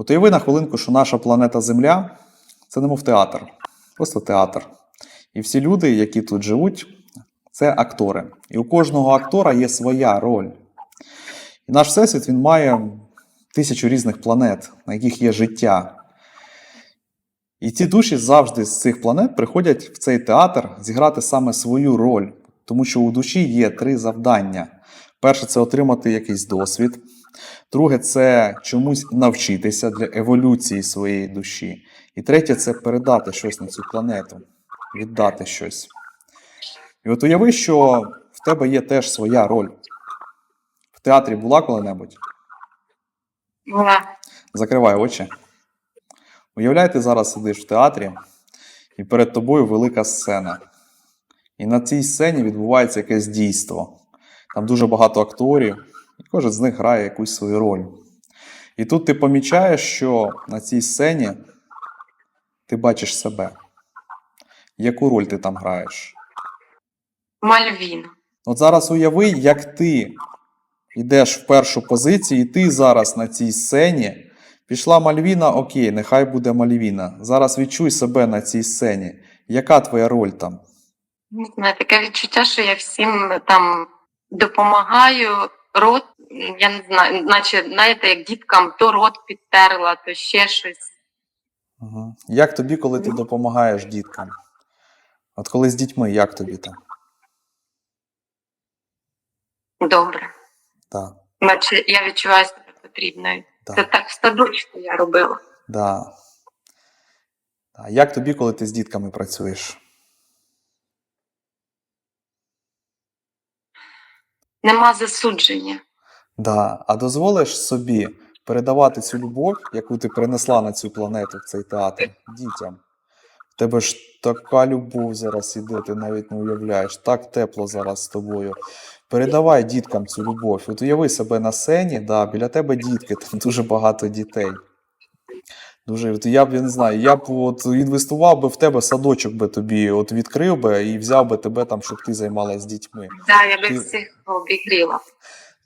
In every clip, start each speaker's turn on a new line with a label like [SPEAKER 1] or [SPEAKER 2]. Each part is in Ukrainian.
[SPEAKER 1] От уяви на хвилинку, що наша планета Земля це немов театр, просто театр. І всі люди, які тут живуть, це актори. І у кожного актора є своя роль. І наш всесвіт він має тисячу різних планет, на яких є життя. І ці душі завжди з цих планет приходять в цей театр зіграти саме свою роль, тому що у душі є три завдання: перше це отримати якийсь досвід, друге це чомусь навчитися для еволюції своєї душі. І третє це передати щось на цю планету, віддати щось. І от уяви, що в тебе є теж своя роль. В театрі була коли-небудь?
[SPEAKER 2] Була.
[SPEAKER 1] Закривай очі. Уявляй, ти зараз сидиш в театрі, і перед тобою велика сцена. І на цій сцені відбувається якесь дійство. Там дуже багато акторів, кожен з них грає якусь свою роль. І тут ти помічаєш, що на цій сцені ти бачиш себе. Яку роль ти там граєш?
[SPEAKER 2] Мальвіна.
[SPEAKER 1] От зараз уяви, як ти йдеш в першу позицію, і ти зараз на цій сцені. Пішла Мальвіна, окей, нехай буде Мальвіна. Зараз відчуй себе на цій сцені. Яка твоя роль там?
[SPEAKER 2] Не знаю, таке відчуття, що я всім там допомагаю. Рот, я не знаю, наче, знаєте, як діткам то рот підтерла, то ще щось.
[SPEAKER 1] Угу. Як тобі, коли ти допомагаєш діткам? От коли з дітьми, як тобі там?
[SPEAKER 2] Добре.
[SPEAKER 1] Так,
[SPEAKER 2] Наче я відчуваю себе потрібною. Це
[SPEAKER 1] так,
[SPEAKER 2] так в садочку я робила.
[SPEAKER 1] да. А як тобі, коли ти з дітками працюєш?
[SPEAKER 2] Нема засудження.
[SPEAKER 1] Да. А дозволиш собі передавати цю любов, яку ти принесла на цю планету в цей театр дітям? В тебе ж така любов зараз іде, ти навіть не уявляєш, так тепло зараз з тобою. Передавай діткам цю любов. От уяви себе на сцені, да, біля тебе дітки, там дуже багато дітей. Дуже, от я б я не знаю, я б от інвестував би в тебе садочок би тобі, от відкрив би і взяв би тебе там, щоб ти займалась з дітьми.
[SPEAKER 2] Да, я би
[SPEAKER 1] Ти-
[SPEAKER 2] всіх обігріла.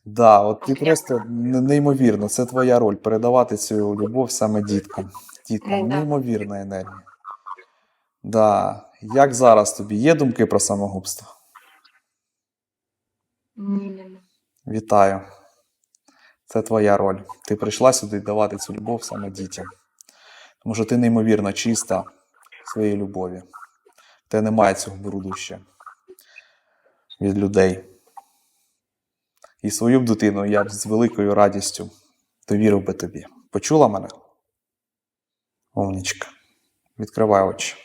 [SPEAKER 1] Да, от ти просто неймовірно, це твоя роль передавати цю любов саме діткам. Діткам,
[SPEAKER 2] Ну,
[SPEAKER 1] неймовірна енергія. Да. Як зараз тобі? Є думки про самогубство?
[SPEAKER 2] Ні.
[SPEAKER 1] Вітаю. Це твоя роль. Ти прийшла сюди давати цю любов саме дітям. Тому що ти неймовірно чиста в своїй любові. Тебе немає цього бруду ще від людей. І свою б дитину я б з великою радістю довірив би тобі. Почула мене? Умнічка. Відкривай очі.